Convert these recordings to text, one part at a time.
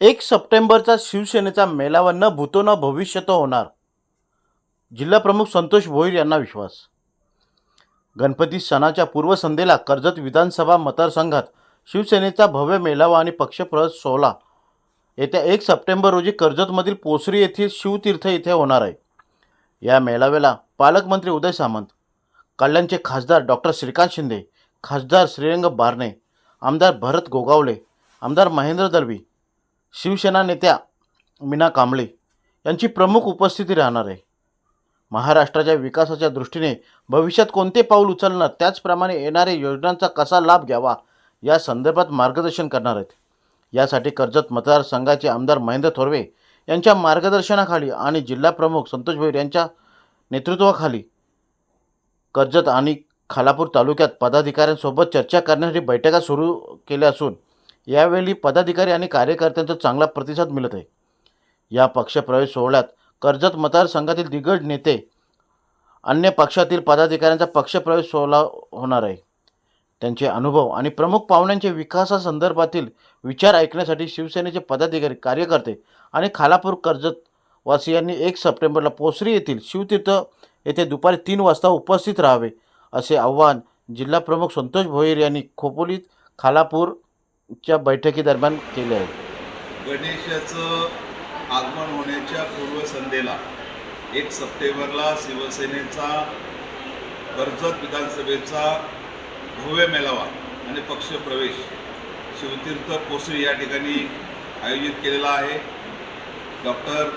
एक सप्टेंबरचा शिवसेनेचा मेळावा न भूतो न भविष्यतो होणार. जिल्हाप्रमुख संतोष भोईर यांना विश्वास. गणपती सणाच्या पूर्वसंध्येला कर्जत विधानसभा मतदारसंघात शिवसेनेचा भव्य मेळावा आणि पक्षप्रद सोहळा. येत्या एक सप्टेंबर रोजी कर्जतमधील पोसरी येथील शिवतीर्थ येथे होणार आहे. या मेळाव्याला पालकमंत्री उदय सामंत कल्याणचे खासदार डॉक्टर श्रीकांत शिंदे खासदार श्रीरंग बारणे आमदार भरत गोगावले आमदार महेंद्र दळवी शिवसेना नेत्या मीना कांबळे यांची प्रमुख उपस्थिती राहणार आहे. महाराष्ट्राच्या विकासाच्या दृष्टीने भविष्यात कोणते पाऊल उचलणार त्याचप्रमाणे येणाऱ्या योजनांचा कसा लाभ घ्यावा या संदर्भात मार्गदर्शन करणार आहेत. यासाठी कर्जत मतदारसंघाचे आमदार महेंद्र थोरवे यांच्या मार्गदर्शनाखाली आणि जिल्हाप्रमुख संतोष भोईर यांच्या नेतृत्वाखाली कर्जत आणि खालापूर तालुक्यात पदाधिकाऱ्यांसोबत चर्चा करण्यासाठी बैठका सुरू केल्या असून यावेळी पदाधिकारी आणि कार्यकर्त्यांचा चांगला प्रतिसाद मिळत आहे. या पक्षप्रवेश सोहळ्यात कर्जत मतदारसंघातील दिग्गज नेते अन्य पक्षातील पदाधिकाऱ्यांचा पक्षप्रवेश सोहळा होणार आहे. त्यांचे अनुभव आणि प्रमुख पाहुण्यांचे विकासासंदर्भातील विचार ऐकण्यासाठी शिवसेनेचे पदाधिकारी कार्यकर्ते आणि खालापूर कर्जतवासियांनी एक सप्टेंबरला पोसरी येथील शिवतीर्थ येथे दुपारी तीन वाजता उपस्थित राहावे असे आव्हान जिल्हाप्रमुख संतोष भोईर यांनी खोपोलीत खालापूर खालापूरच्या बैठकीदरम्यान केले आहे गणेशाचं आगमन होण्याच्या पूर्वसंध्येला एक सप्टेंबरला शिवसेनेचा कर्जत विधानसभेचा भव्य मेळावा आणि पक्षप्रवेश शिवतीर्थ कोसळी या ठिकाणी आयोजित केलेला आहे. डॉक्टर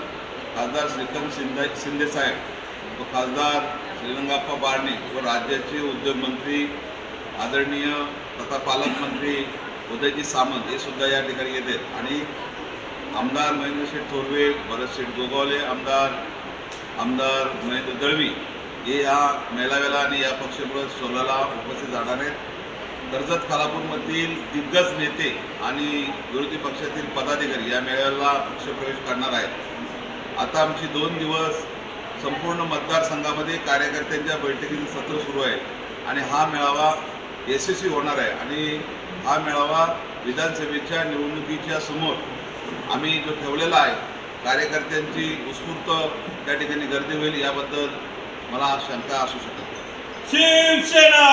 खासदार श्रीकांत शिंदा शिंदेसाहेब व खासदार श्रीरंगाप्पा बारणे व राज्याचे उद्योगमंत्री आदरणीय तथा पालकमंत्री उदयजी सामंत हे सुद्धा या ठिकाणी येत आहेत आणि आमदार महेंद्रशेठ थोरवे भरत गोगावले आमदार आमदार महेंद्र दळवी हे या मेळाव्याला आणि या पक्षप्रवेश सोहळ्याला उपस्थित राहणार आहेत. कर्जत खालापूरमधील दिग्गज नेते आणि विरोधी पक्षातील पदाधिकारी या मेळाव्याला पक्षप्रवेश करणार आहेत. आता आमची दोन दिवस संपूर्ण मतदारसंघामध्ये कार्यकर्त्यांच्या बैठकीचं सत्र सुरू आहे आणि हा मेळावा यशस्वी होणार आहे. आणि हा मेळावा विधानसभेच्या निवडणुकीच्या समोर आम्ही जो ठेवलेला आहे कार्यकर्त्यांची उत्स्फूर्त त्या ठिकाणी गर्दी होईल याबद्दल मला शंका असू शकत शिवसेना